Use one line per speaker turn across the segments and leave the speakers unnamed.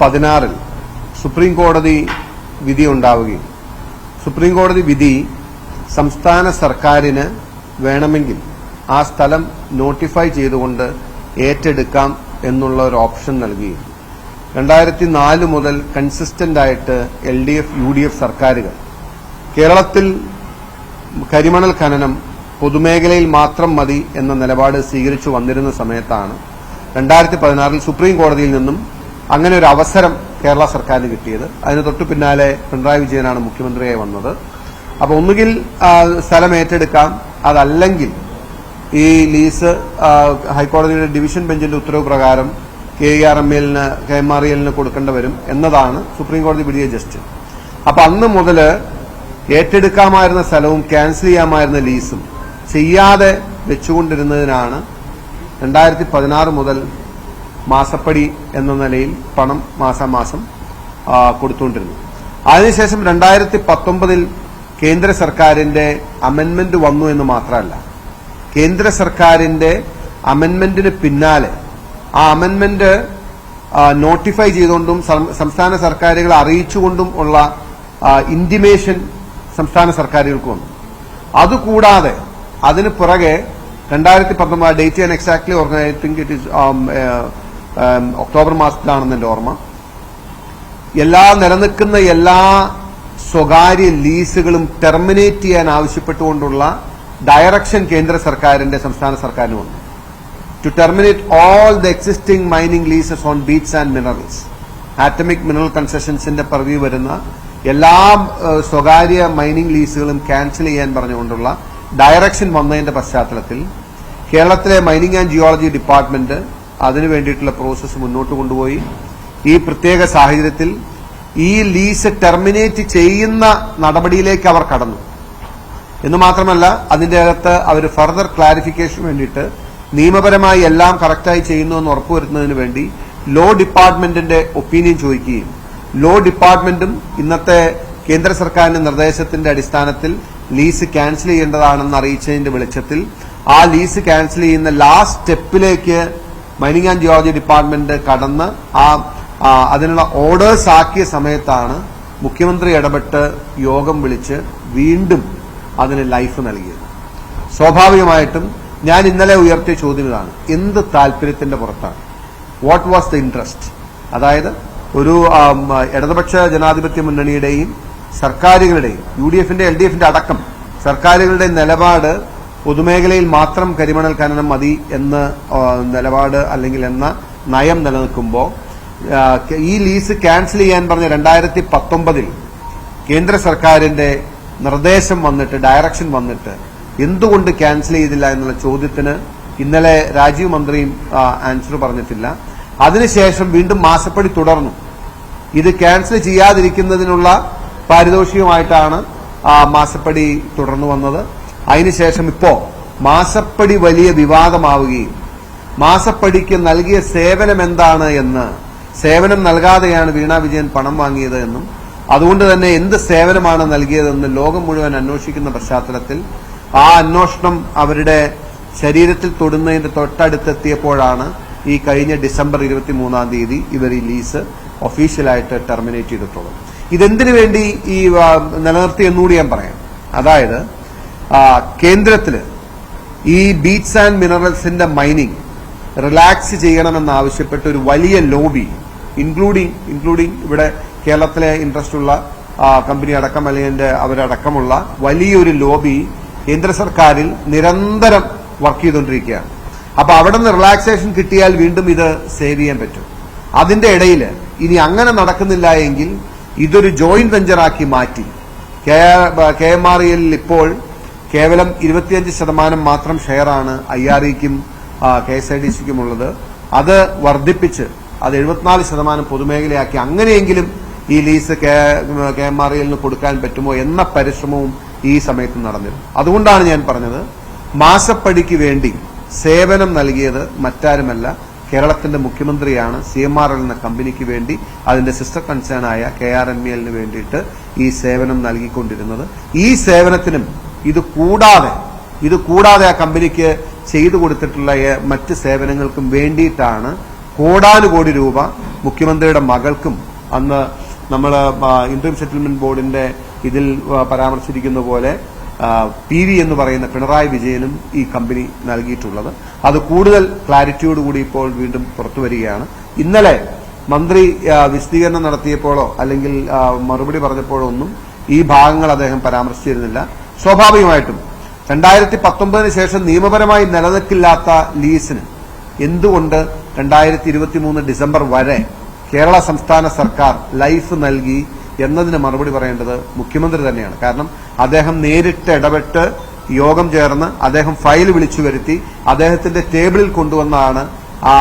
പതിനാറിൽ സുപ്രീം കോടതി വിധി ഉണ്ടാവുകയും സുപ്രീം കോടതി വിധി സംസ്ഥാന സർക്കാരിന് വേണമെങ്കിൽ ആ സ്ഥലം നോട്ടിഫൈ ചെയ്തുകൊണ്ട് ഏറ്റെടുക്കാം എന്നുള്ള ഒരു ഓപ്ഷൻ നൽകുകയും. രണ്ടായിരത്തി നാല് മുതൽ കൺസിസ്റ്റന്റ് ആയിട്ട് L D F U D F സർക്കാരുകൾ കേരളത്തിൽ കരിമണൽ ഖനനം പൊതുമേഖലയിൽ മാത്രം മതി എന്ന നിലപാട് സ്വീകരിച്ചു വന്നിരുന്ന സമയത്താണ് രണ്ടായിരത്തി പതിനാറിൽ സുപ്രീം കോടതിയിൽ നിന്നും അങ്ങനെ ഒരു അവസരം കേരള സർക്കാരിന് കിട്ടിയത്. അതിന് തൊട്ടു പിന്നാലെ പിണറായി വിജയനാണ് മുഖ്യമന്ത്രിയായി വന്നത്. അപ്പൊ ഒന്നുകിൽ സ്ഥലം ഏറ്റെടുക്കാം. അതല്ലെങ്കിൽ ഈ ലീസ് ഹൈക്കോടതിയുടെ ഡിവിഷൻ ബെഞ്ചിന്റെ ഉത്തരവ് പ്രകാരം കെ ആർ എം എല്ലിന് കെ എം ആർ എല്ലിന് കൊടുക്കേണ്ടി വരും എന്നതാണ് സുപ്രീം കോടതി വിധിയെ ജസ്റ്റ്. അപ്പൊ അന്ന് മുതൽ ഏറ്റെടുക്കാമായിരുന്ന സ്ഥലവും ക്യാൻസൽ ചെയ്യാമായിരുന്ന ലീസും ചെയ്യാതെ വെച്ചുകൊണ്ടിരുന്നതിനാണ് രണ്ടായിരത്തി പതിനാറ് മുതൽ മാസപ്പടി എന്ന നിലയിൽ പണം മാസാമാസം കൊടുത്തുകൊണ്ടിരുന്നു. അതിനുശേഷം രണ്ടായിരത്തി പത്തൊമ്പതിൽ കേന്ദ്ര സർക്കാരിന്റെ അമെന്റ്മെന്റ് വന്നു എന്ന് മാത്രമല്ല കേന്ദ്ര സർക്കാരിന്റെ അമെന്റ്മെന്റിന് പിന്നാലെ ആ അമെന്റ്മെന്റ് നോട്ടിഫൈ ചെയ്തുകൊണ്ടും സംസ്ഥാന സർക്കാരുകൾ അറിയിച്ചുകൊണ്ടും ഉള്ള ഇന്റിമേഷൻ സംസ്ഥാന സർക്കാരുകൾക്ക് വന്നു. അതുകൂടാതെ അതിന് പുറകെ രണ്ടായിരത്തി പത്തൊമ്പത് ഡേറ്റ് ഞാൻ exactly organising it is October മാസത്തിലാണെന്ന് എന്റെ ഓർമ്മ. എല്ലാ നിലനിൽക്കുന്ന എല്ലാ സ്വകാര്യ ലീസുകളും ടെർമിനേറ്റ് ചെയ്യാൻ ആവശ്യപ്പെട്ടുകൊണ്ടുള്ള ഡയറക്ഷൻ കേന്ദ്ര സർക്കാരിന്റെ സംസ്ഥാന സർക്കാരിന് വന്നു to terminate all the existing mining leases on beaches and minerals atomic mineral കൺസെഷൻസിന്റെ purview വരുന്ന എല്ലാ സ്വകാര്യ മൈനിങ് ലീസുകളും ക്യാൻസൽ ചെയ്യാൻ പറഞ്ഞുകൊണ്ടുള്ള ഡയറക്ഷൻ വന്നതിന്റെ പശ്ചാത്തലത്തിൽ കേരളത്തിലെ മൈനിങ് ആൻഡ് ജിയോളജി ഡിപ്പാർട്ട്മെന്റ് അതിനു വേണ്ടിയിട്ടുള്ള പ്രോസസ്സ് മുന്നോട്ട് കൊണ്ടുപോയി. ഈ പ്രത്യേക സാഹചര്യത്തിൽ ഈ ലീസ് ടെർമിനേറ്റ് ചെയ്യുന്ന നടപടിയിലേക്ക് അവർ കടന്നു. എന്ന് മാത്രമല്ല അതിന്റെ അകത്ത് അവർ ഫർദർ ക്ലാരിഫിക്കേഷൻ വേണ്ടിയിട്ട് നിയമപരമായി എല്ലാം കറക്റ്റായി ചെയ്യുന്നു എന്ന് ഉറപ്പുവരുത്തുന്നതിന് വേണ്ടി ലോ ഡിപ്പാർട്ട്മെന്റിന്റെ ഒപ്പീനിയൻ ചോദിക്കുകയും ലോ ഡിപ്പാർട്ട്മെന്റും ഇന്നത്തെ കേന്ദ്ര സർക്കാരിന്റെ നിർദ്ദേശത്തിന്റെ അടിസ്ഥാനത്തിൽ ലീസ് ക്യാൻസൽ ചെയ്യേണ്ടതാണെന്ന് അറിയിച്ചതിന്റെ വെളിച്ചത്തിൽ ആ ലീസ് ക്യാൻസൽ ചെയ്യുന്ന ലാസ്റ്റ് സ്റ്റെപ്പിലേക്ക് മൈനിങ് ആൻഡ് ജിയോളജി ഡിപ്പാർട്ട്മെന്റ് കടന്ന് ആ അതിനുള്ള ഓർഡേഴ്സ് ആക്കിയ സമയത്താണ് മുഖ്യമന്ത്രി ഇടപെട്ട് യോഗം വിളിച്ച് വീണ്ടും അതിന് ലൈഫ് നൽകിയത്. സ്വാഭാവികമായിട്ടും ഞാൻ ഇന്നലെ ഉയർത്തിയ ചോദ്യം ഇതാണ്. എന്ത് താല്പര്യത്തിന്റെ പുറത്താണ്? വാട്ട് വാസ് ദ ഇൻട്രസ്റ്റ് അതായത് ഒരു ഇടതുപക്ഷ ജനാധിപത്യ മുന്നണിയുടെയും സർക്കാരുകളുടെയും യു ഡി എഫിന്റെ എൽ ഡി എഫിന്റെ അടക്കം സർക്കാരുകളുടെ നിലപാട് പൊതുമേഖലയിൽ മാത്രം കരിമണൽ ഖനനം മതി എന്ന് നിലപാട് അല്ലെങ്കിൽ എന്ന നയം നിലനിൽക്കുമ്പോൾ ഈ ലീസ് ക്യാൻസൽ ചെയ്യാൻ പറഞ്ഞ രണ്ടായിരത്തി പത്തൊമ്പതിൽ കേന്ദ്ര സർക്കാരിന്റെ നിർദ്ദേശം വന്നിട്ട് ഡയറക്ഷൻ വന്നിട്ട് എന്തുകൊണ്ട് ക്യാൻസൽ ചെയ്തില്ല എന്നുള്ള ചോദ്യത്തിന് ഇന്നലെ രാജീവ് മന്ത്രിയും ആൻസർ പറഞ്ഞിട്ടില്ല. അതിനുശേഷം വീണ്ടും മാസപ്പടി തുടർന്നു. ഇത് ക്യാൻസൽ ചെയ്യാതിരിക്കുന്നതിനുള്ള പാരിതോഷികമായിട്ടാണ് മാസപ്പടി തുടർന്നു വന്നത്. അതിനുശേഷം ഇപ്പോ മാസപ്പടി വലിയ വിവാദമാവുകയും മാസപ്പടിക്ക് നൽകിയ സേവനം എന്താണ് എന്ന് സേവനം നൽകാതെയാണ് വീണ വിജയൻ പണം വാങ്ങിയത് എന്നും അതുകൊണ്ട് തന്നെ എന്ത് സേവനമാണ് നൽകിയതെന്ന് ലോകം മുഴുവൻ അന്വേഷിക്കുന്ന പശ്ചാത്തലത്തിൽ ആ അന്വേഷണം അവരുടെ ശരീരത്തിൽ തൊടുന്നതിന്റെ തൊട്ടടുത്തെത്തിയപ്പോഴാണ് ഈ കഴിഞ്ഞ ഡിസംബർ ഇരുപത്തി മൂന്നാം തീയതി ഇവർ ഈ ലീസ് ഒഫീഷ്യലായിട്ട് ടെർമിനേറ്റ് ചെയ്തിട്ടുള്ളത്. ഇതെന്തിനു വേണ്ടി ഈ നിലനിർത്തി എന്നുകൂടി ഞാൻ പറയാം. അതായത് ആ, കേന്ദ്രത്തിൽ ഈ ബീറ്റ്സ് ആൻഡ് മിനറൽസിന്റെ മൈനിങ് റിലാക്സ് ചെയ്യണമെന്നാവശ്യപ്പെട്ട് ഒരു വലിയ ലോബി ഇൻക്ലൂഡിംഗ് ഇൻക്ലൂഡിംഗ് ഇവിടെ കേരളത്തിലെ ഇൻട്രസ്റ്റ് ഉള്ള കമ്പനി അടക്കം അല്ലെങ്കിൽ അവരടക്കമുള്ള വലിയൊരു ലോബി കേന്ദ്ര സർക്കാരിൽ നിരന്തരം വർക്ക് ചെയ്തുകൊണ്ടിരിക്കുകയാണ്. അപ്പൊ അവിടെ നിന്ന് റിലാക്സേഷൻ കിട്ടിയാൽ വീണ്ടും ഇത് സേവ് ചെയ്യാൻ പറ്റും. അതിന്റെ ഇടയിൽ ഇനി അങ്ങനെ നടക്കുന്നില്ല എങ്കിൽ ഇതൊരു ജോയിന്റ് വെഞ്ചറാക്കി മാറ്റി. കെ എം ആർ എല്ലിൽ ഇപ്പോൾ കേവലം ഇരുപത്തിയഞ്ച് ശതമാനം മാത്രം ഷെയറാണ് ഐ ആർ ഇക്കും കെ എസ് ഐ ഡി സിക്കും ഉള്ളത് അത് വർദ്ധിപ്പിച്ച് അത് എഴുപത്തിനാല് ശതമാനം പൊതുമേഖലയാക്കി അങ്ങനെയെങ്കിലും ഈ ലീസ് കെ എം ആർ എല്ലിന് കൊടുക്കാൻ പറ്റുമോ എന്ന പരിശ്രമവും ഈ സമയത്ത് നടന്നിരുന്നു. അതുകൊണ്ടാണ് ഞാൻ പറഞ്ഞത് മാസപ്പടിക്ക് വേണ്ടി സേവനം നൽകിയത് മറ്റാരുമല്ല കേരളത്തിന്റെ മുഖ്യമന്ത്രിയാണ് സി എം ആർ എൽ എന്ന കമ്പനിക്ക് വേണ്ടി അതിന്റെ സിസ്റ്റർ കൺസേൺ ആയ കെ ആർ എം എല്ലിന് വേണ്ടിയിട്ട് ഈ സേവനം നൽകിക്കൊണ്ടിരുന്നത്. ഈ സേവനത്തിനും ഇത് കൂടാതെ ഇത് കൂടാതെ ആ കമ്പനിക്ക് ചെയ്തു കൊടുത്തിട്ടുള്ള മറ്റ് സേവനങ്ങൾക്കും വേണ്ടിയിട്ടാണ് കോടാനുകോടി രൂപ മുഖ്യമന്ത്രിയുടെ മകൾക്കും അന്ന് നമ്മൾ ഇന്റർ സെറ്റിൽമെന്റ് ബോർഡിന്റെ ഇതിൽ പരാമർശിച്ചിരിക്കുന്ന പോലെ പി വി എന്ന് പറയുന്ന പിണറായി വിജയനും ഈ കമ്പനി നൽകിയിട്ടുള്ളത്. അത് കൂടുതൽ ക്ലാരിറ്റിയോടുകൂടി ഇപ്പോൾ വീണ്ടും പുറത്തു വരികയാണ്. ഇന്നലെ മന്ത്രി വിശദീകരണം നടത്തിയപ്പോഴോ അല്ലെങ്കിൽ മറുപടി പറഞ്ഞപ്പോഴോ ഒന്നും ഈ ഭാഗങ്ങൾ അദ്ദേഹം പരാമർശിച്ചിരുന്നില്ല. സ്വാഭാവികമായിട്ടും. രണ്ടായിരത്തി പത്തൊമ്പതിന് ശേഷം നിയമപരമായി നിലനിൽക്കില്ലാത്ത ലീസിന് എന്തുകൊണ്ട് രണ്ടായിരത്തി ഇരുപത്തിമൂന്ന് ഡിസംബർ വരെ കേരള സംസ്ഥാന സർക്കാർ ലൈഫ് നൽകി എന്നതിന് മറുപടി പറയേണ്ടത് മുഖ്യമന്ത്രി തന്നെയാണ്. കാരണം അദ്ദേഹം നേരിട്ട് ഇടപെട്ട് യോഗം ചേർന്ന് അദ്ദേഹം ഫയൽ വിളിച്ചു വരുത്തി അദ്ദേഹത്തിന്റെ ടേബിളിൽ കൊണ്ടുവന്നാണ് ആ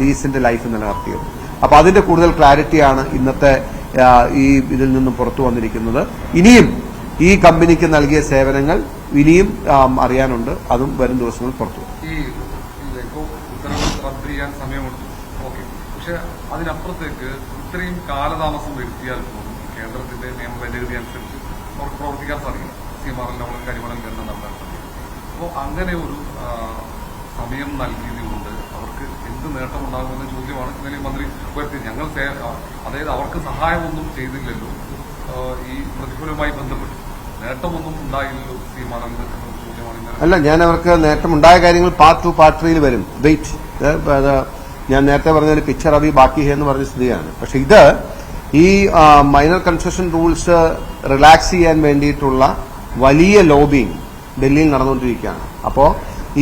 ലീസിന്റെ ലൈഫ് നിലനിർത്തിയത്. അപ്പൊ അതിന്റെ കൂടുതൽ ക്ലാരിറ്റിയാണ് ഇന്നത്തെ ഈ ഇതിൽ നിന്നും പുറത്തു വന്നിരിക്കുന്നത്. ഇനിയും ഈ കമ്പനിക്ക് നൽകിയ സേവനങ്ങൾ ഇനിയും അറിയാനുണ്ട്. അതും വരും ദിവസങ്ങൾ പുറത്തു
പക്ഷെ അതിനപ്പുറത്തേക്ക് ഇത്രയും കാലതാമസം വരുത്തിയാൽ പോലും കേന്ദ്രത്തിന്റെ നിയമഭേദഗതി അനുസരിച്ച് അവർക്ക് പ്രവർത്തിക്കാൻ സാധിക്കും സി എം ആറിൽ നമ്മൾ കരിമണൽ ഖനനം നടത്താൻ സാധിക്കും അപ്പോൾ അങ്ങനെ ഒരു സമയം നൽകിയതുകൊണ്ട് അവർക്ക് എന്ത് നേട്ടമുണ്ടാകുമെന്ന ചോദ്യമാണ് ഇന്നലെ മന്ത്രി ഉയർത്തി ഞങ്ങൾ അതായത് അവർക്ക് സഹായമൊന്നും ചെയ്തില്ലല്ലോ. ഈ പ്രതികൂലമായി ബന്ധപ്പെട്ട് നേട്ടമൊന്നും ഉണ്ടായില്ലല്ലോ തീരുമാനം
അല്ല ഞാൻ അവർക്ക് നേട്ടമുണ്ടായ കാര്യങ്ങൾ പാർട്ട് ടു പാർട്ട് ത്രീയിൽ വരും. വെയിറ്റ് ഞാൻ നേരത്തെ പറഞ്ഞ ഒരു പിക്ചർ അഭി ബാക്കി എന്ന് പറഞ്ഞ സ്ഥിതിയാണ്. പക്ഷെ ഇത് ഈ മൈനർ കൺസെഷൻ റൂൾസ് റിലാക്സ് ചെയ്യാൻ വേണ്ടിയിട്ടുള്ള വലിയ ലോബിങ് ഡൽഹിയിൽ നടന്നുകൊണ്ടിരിക്കുകയാണ്. അപ്പോൾ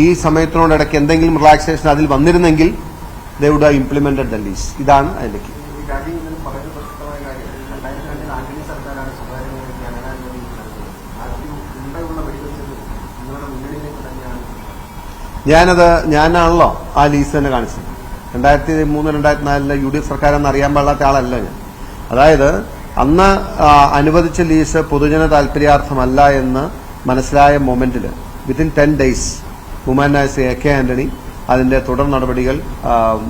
ഈ സമയത്തിനോടിടയ്ക്ക് എന്തെങ്കിലും റിലാക്സേഷൻ അതിൽ വന്നിരുന്നെങ്കിൽ they would have implemented Delhi's ഇതാണ് അതിന്റെ key.
ഈ രാജ്യം ഇന്നലെ പറയുന്ന പ്രസക്തമായ കാര്യം രണ്ടായിരത്തി രണ്ടിൽ ആന്റണി സർക്കാരാണ് സ്വകാര്യ മേഖലയ്ക്ക് അനനാനുമതി നൽകുന്നത് ആദ്യം മുമ്പെയുള്ള വെടിവെച്ചത് നിങ്ങളുടെ മുന്നണിയിലേക്ക് തന്നെയാണ്
ഞാനത് ഞാനാണല്ലോ ആ ലീസ് തന്നെ കാണിച്ചത്. രണ്ടായിരത്തി മൂന്ന് രണ്ടായിരത്തി നാലിലെ യു ഡി എഫ് സർക്കാരെന്ന് അറിയാൻ പാടില്ലാത്ത ആളല്ല ഞാൻ. അതായത് അന്ന് അനുവദിച്ച ലീസ് പൊതുജന താല്പര്യാർത്ഥമല്ല എന്ന് മനസ്സിലായ മൊമെന്റിൽ വിത്തിൻ ടെൻ ഡേയ്സ് ബഹുമാനായ ശ്രീ എ കെ ആന്റണി അതിന്റെ തുടർ നടപടികൾ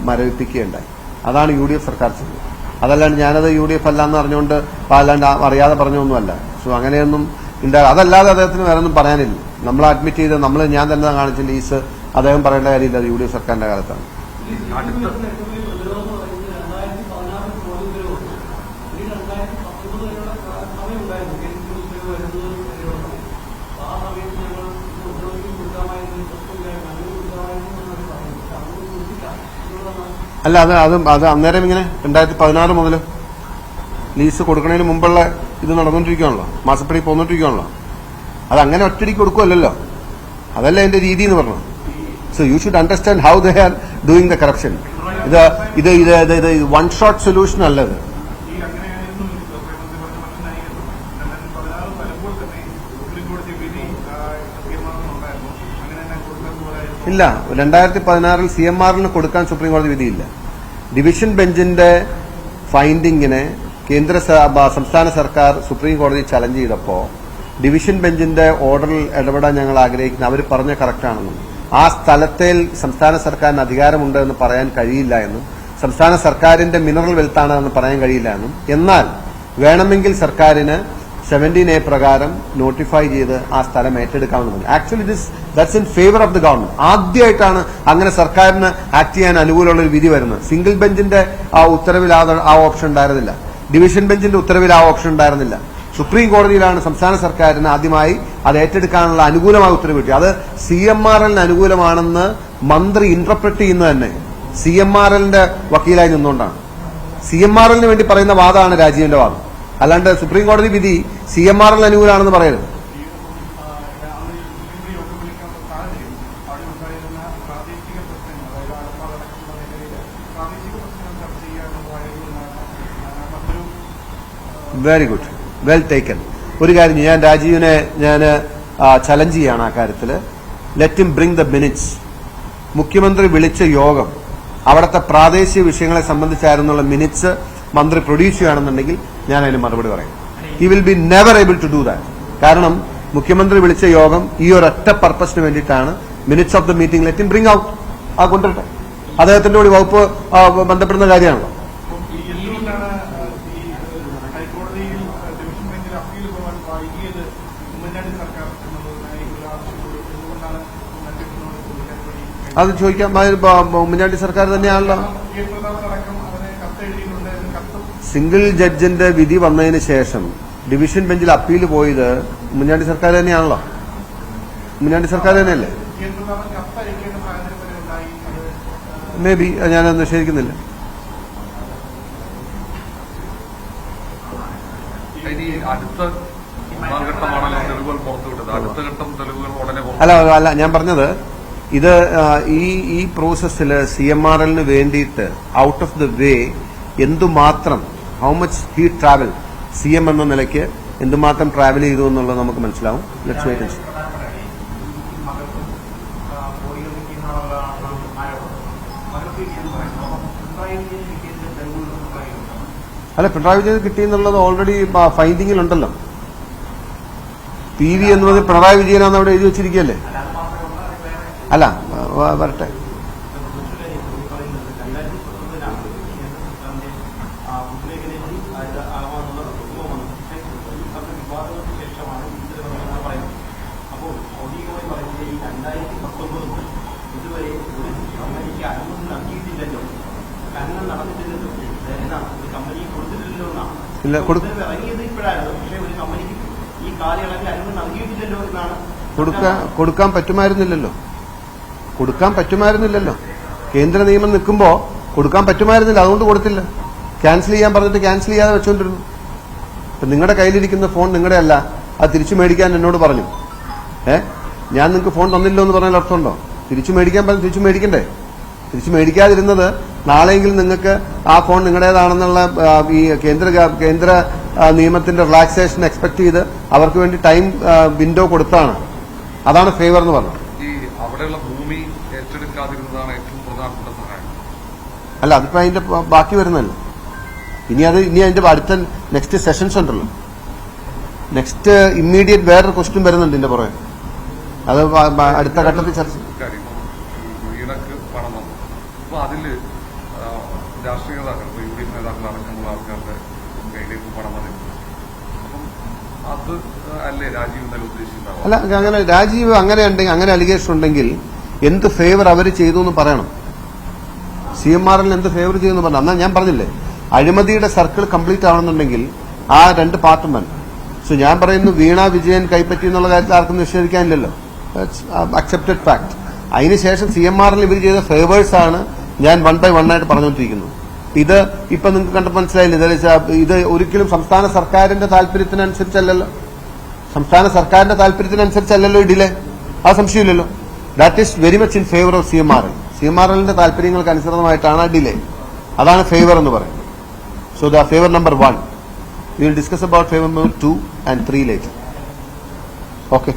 മരവിപ്പിക്കുകയുണ്ടായി. അതാണ് യു ഡി എഫ് സർക്കാർ ചെയ്തത്. അതല്ലാണ്ട് ഞാനത് യു ഡി എഫ് അല്ല എന്ന് അറിഞ്ഞുകൊണ്ട് അല്ലാണ്ട് അറിയാതെ പറഞ്ഞൊന്നുമല്ല. സോ അങ്ങനെയൊന്നും ഉണ്ടാകും അതല്ലാതെ അദ്ദേഹത്തിന് വേറെ ഒന്നും പറയാനില്ല. നമ്മൾ അഡ്മിറ്റ് ചെയ്ത് നമ്മൾ ഞാൻ തന്നെ കാണിച്ച ലീസ് അദ്ദേഹം പറയേണ്ട കാര്യമില്ല അത് യു ഡി എഫ് സർക്കാരിന്റെ കാലത്താണ്. അല്ല അത് അത് അത് അന്നേരം ഇങ്ങനെ രണ്ടായിരത്തി പതിനാറ് മുതൽ ലീസ് കൊടുക്കുന്നതിന് മുമ്പുള്ള ഇത് നടന്നുകൊണ്ടിരിക്കുകയാണല്ലോ മാസപ്പടി പോന്നുകൊണ്ടിരിക്കുകയാണല്ലോ അത് അങ്ങനെ ഒറ്റടിക്ക് കൊടുക്കുമല്ലോ അതല്ല എന്റെ രീതി എന്ന് പറഞ്ഞു so you should understand how they are doing the corruption ഇത് ഇത് ഇത് ഇത് വൺ ഷോട്ട് സൊല്യൂഷൻ
അല്ലത്.
ഇല്ല. രണ്ടായിരത്തി പതിനാറിൽ സി എം ആറിന് കൊടുക്കാൻ സുപ്രീം കോടതി വിധിയില്ല. ഡിവിഷൻ ബെഞ്ചിന്റെ ഫൈൻഡിങ്ങിനെ കേന്ദ്ര സംസ്ഥാന സർക്കാർ സുപ്രീം കോടതി ചലഞ്ച് ചെയ്തപ്പോ ഡിവിഷൻ ബെഞ്ചിന്റെ ഓർഡറിൽ ഇടപെടാൻ ഞങ്ങൾ ആഗ്രഹിക്കുന്ന. അവർ പറഞ്ഞ കറക്റ്റാണെന്നും ആ സ്ഥലത്തിൽ സംസ്ഥാന സർക്കാരിന് അധികാരമുണ്ട് എന്ന് പറയാൻ കഴിയില്ല എന്നും സംസ്ഥാന സർക്കാരിന്റെ മിനറൽ വെൽത്താണ് എന്ന് പറയാൻ കഴിയില്ല എന്നും. എന്നാൽ വേണമെങ്കിൽ സർക്കാരിന് സെവന്റീൻ എ പ്രകാരം നോട്ടിഫൈ ചെയ്ത് ആ സ്ഥലം ഏറ്റെടുക്കാമെന്ന് പറഞ്ഞു actually is that's in favour of the government ആദ്യമായിട്ടാണ് അങ്ങനെ സർക്കാരിന് ആക്ട് ചെയ്യാൻ അനുകൂലമുള്ള ഒരു വിധി വരുന്നത്. സിംഗിൾ ബെഞ്ചിന്റെ ആ ഉത്തരവിൽ ആ ഓപ്ഷൻ ഉണ്ടായിരുന്നില്ല. ഡിവിഷൻ ബെഞ്ചിന്റെ ഉത്തരവിൽ ആ ഓപ്ഷൻ ഉണ്ടായിരുന്നില്ല. സുപ്രീം കോടതിയിലാണ് സംസ്ഥാന സർക്കാരിന് ആദ്യമായി അത് ഏറ്റെടുക്കാനുള്ള അനുകൂലമായ ഉത്തരവ് കിട്ടി. അത് സി എം ആർ എല്ലിന് അനുകൂലമാണെന്ന് മന്ത്രി ഇന്റർപ്രറ്റ് ചെയ്യുന്നത് തന്നെ. സി എം ആർ എല്ലിന്റെ വക്കീലായി നിന്നുകൊണ്ടാണ്. സി എം ആർ എല്ലിന് വേണ്ടി പറയുന്ന വാദമാണ് രാജീവിന്റെ വാദം. അല്ലാണ്ട് സുപ്രീം കോടതി വിധി സി എം ആർ എൽ അനുകൂലമാണെന്ന് പറയരുത്. വെരി ഗുഡ് വെൽ ടേക്കൻ ഒരു കാര്യം ഞാൻ രാജീവിനെ ഞാൻ ചലഞ്ച് ചെയ്യാണ് ആ കാര്യത്തിൽ let him bring the minutes മുഖ്യമന്ത്രി വിളിച്ച യോഗം. അവിടുത്തെ പ്രാദേശിക വിഷയങ്ങളെ സംബന്ധിച്ചായിരുന്നുള്ള മിനിറ്റ്സ് മന്ത്രി പ്രൊഡ്യൂസ് ചെയ്യുകയാണെന്നുണ്ടെങ്കിൽ ഞാൻ അതിന് മറുപടി പറയും. He will be never able to do that കാരണം മുഖ്യമന്ത്രി വിളിച്ച യോഗം ഈ ഒരൊറ്റ പർപ്പസിന് വേണ്ടിയിട്ടാണ് minutes of the meeting let him bring out ആ കൊണ്ടിട്ട് അദ്ദേഹത്തിന്റെ കൂടി വകുപ്പ് ബന്ധപ്പെടുന്ന കാര്യമാണല്ലോ
ഈ എന്തുകൊണ്ടാണ് ഈ ഹൈക്കോടതിയിൽ ഡിവിഷൻ ബെഞ്ചിൽ അപ്പീൽ പോകാൻ വൈകിയത് ഉമ്മൻചാണ്ടി സർക്കാർ എന്നുള്ളതിനായി ഒരു ആവശ്യമുള്ളൂ എന്തുകൊണ്ടാണ് അധ്യക്ഷനോട് ചോദിക്കാൻ വഴി
അത് ചോദിക്കാൻ ഉമ്മൻചാണ്ടി സർക്കാർ തന്നെയാണല്ലോ. സിംഗിൾ ജഡ്ജിന്റെ വിധി വന്നതിന് ശേഷം ഡിവിഷൻ ബെഞ്ചിൽ അപ്പീൽ പോയത് ഉമ്മൻചാണ്ടി സർക്കാർ തന്നെയാണല്ലോ. ഉമ്മൻചാണ്ടി സർക്കാർ തന്നെയല്ലേ? മേ ബി ഞാനത് നിഷേധിക്കുന്നില്ല
അടുത്ത ഘട്ടം ഉടനെ
അല്ല അല്ല ഞാൻ പറഞ്ഞത് ഇത് ഈ ഈ പ്രോസസ്സിൽ സി എം ആർ എല്ലിന് വേണ്ടിയിട്ട് ഔട്ട് ഓഫ് ദ വേ എന്തുമാത്രം how much he travel C M എന്ന നിലയ്ക്ക് എന്തുമാത്രം ട്രാവൽ ചെയ്തു എന്നുള്ളത് നമുക്ക് മനസ്സിലാവും. ലെറ്റ്സ് വെയിറ്റ് ആൻഡ് അല്ല പിണറായി വിജയൻ കിട്ടിയെന്നുള്ളത് ഓൾറെഡി ഫൈൻഡിങ്ങിലുണ്ടല്ലോ പി വി എന്ന് പറഞ്ഞ പിണറായി വിജയനാന്ന് അവിടെ എഴുതി വെച്ചിരിക്കുകയല്ലേ? അല്ല വരട്ടെ. ഇല്ല, കൊടു-
ഉത്തരവ് ഇറങ്ങിയത് ഇപ്പോഴാണ് പക്ഷേ ഒരു കമ്പനിക്ക് ഈ കാലയളവിൽ
കൊടുക്കാൻ പറ്റുമായിരുന്നില്ലല്ലോ. കൊടുക്കാൻ പറ്റുമായിരുന്നില്ലല്ലോ. കേന്ദ്ര നിയമം നിൽക്കുമ്പോൾ കൊടുക്കാൻ പറ്റുമായിരുന്നില്ല. അതുകൊണ്ട് കൊടുത്തില്ല. ക്യാൻസൽ ചെയ്യാൻ പറഞ്ഞിട്ട് ക്യാൻസൽ ചെയ്യാതെ വെച്ചുകൊണ്ടിരുന്നു. ഇപ്പൊ നിങ്ങളുടെ കയ്യിലിരിക്കുന്ന ഫോൺ നിങ്ങളുടെ അല്ല. അത് തിരിച്ചു മേടിക്കാൻ എന്നോട് പറഞ്ഞു. ഏ? ഞാൻ നിങ്ങൾക്ക് ഫോൺ തന്നില്ലോ എന്ന് പറഞ്ഞാൽ അർത്ഥമുണ്ടോ? തിരിച്ചു മേടിക്കാൻ പറഞ്ഞു തിരിച്ചു മേടിക്കണ്ടേ? തിരിച്ചു മേടിക്കാതിരുന്നത് നാളെയെങ്കിലും നിങ്ങൾക്ക് ആ ഫോൺ നിങ്ങളുടേതാണെന്നുള്ള ഈ കേന്ദ്ര കേന്ദ്ര നിയമത്തിന്റെ റിലാക്സേഷൻ എക്സ്പെക്ട് ചെയ്ത് അവർക്ക് വേണ്ടി ടൈം വിൻഡോ കൊടുത്താണ്. അതാണ് ഫേവർ എന്ന് പറഞ്ഞത്.
ഈ അവിടെയുള്ള ഭൂമി ഏറ്റെടുക്കാതിരുന്നതാണ് ഏറ്റവും പ്രധാനപ്പെട്ട സഹായം.
അല്ല അതിപ്പോ അതിന്റെ ബാക്കി വരുന്നല്ലോ ഇനി അത് ഇനി അതിന്റെ അടുത്ത നെക്സ്റ്റ് സെഷൻസ് ഉണ്ടല്ലോ. നെക്സ്റ്റ് ഇമ്മീഡിയറ്റ് വേറൊരു ക്വസ്റ്റ്യൻ വരുന്നുണ്ട് ഇതിന്റെ പുറകെ. അത് അടുത്ത ഘട്ടത്തിൽ ചർച്ച
കാര്യം വീണക്ക് പണം വന്നു അപ്പൊ അതിൽ ആ, രാഷ്ട്രീയ നേതാക്കൾ ഇപ്പൊ യു ഡി എഫ് നേതാക്കൾ അടക്കമുള്ള ആൾക്കാരുടെ കയ്യിലേക്ക് പണം വന്നിട്ടുണ്ട് അപ്പം രാജീവ്
അല്ല അങ്ങനെ രാജീവ് അങ്ങനെ ഉണ്ടെങ്കിൽ അങ്ങനെ അലിഗേഷൻ ഉണ്ടെങ്കിൽ എന്ത് ഫേവർ അവർ ചെയ്തു എന്ന് പറയണം. സി എം ആർ എന്ത് ഫേവർ ചെയ്തു എന്ന് പറഞ്ഞു എന്നാൽ ഞാൻ പറഞ്ഞില്ലേ അഴിമതിയുടെ സർക്കിൾ കംപ്ലീറ്റ് ആവണമെന്നുണ്ടെങ്കിൽ ആ രണ്ട് പാർട്ടും സോ ഞാൻ പറയുന്നു വീണ വിജയൻ കൈപ്പറ്റി എന്നുള്ള കാര്യത്തിൽ ആർക്കും നിഷേധിക്കാനില്ലല്ലോ. അക്സെപ്റ്റഡ് ഫാക്ട് അതിനുശേഷം സി എം ആറിൽ ഇവർ ചെയ്ത ഫേവേഴ്സ് ആണ് ഞാൻ വൺ ബൈ വൺ ആയിട്ട് പറഞ്ഞുകൊണ്ടിരിക്കുന്നത്. ഇത് ഇപ്പൊ നിങ്ങൾക്ക് കണ്ട് മനസ്സിലായില്ല? ഇത് ഒരിക്കലും സംസ്ഥാന സർക്കാരിന്റെ താല്പര്യത്തിനനുസരിച്ചല്ലല്ലോ. സംസ്ഥാന സർക്കാരിന്റെ താല്പര്യത്തിനനുസരിച്ചല്ലല്ലോ ഇടിലെ ആ സംശയമില്ലല്ലോ. That is very much in favour of C M R L C M R എല്ലിന്റെ താല്പര്യങ്ങൾക്ക് അനുസൃതമായിട്ടാണ് ഡിലേ. അതാണ് ഫേവർ എന്ന് പറയുന്നത്. So the favour number one will discuss about favour number two and three later okay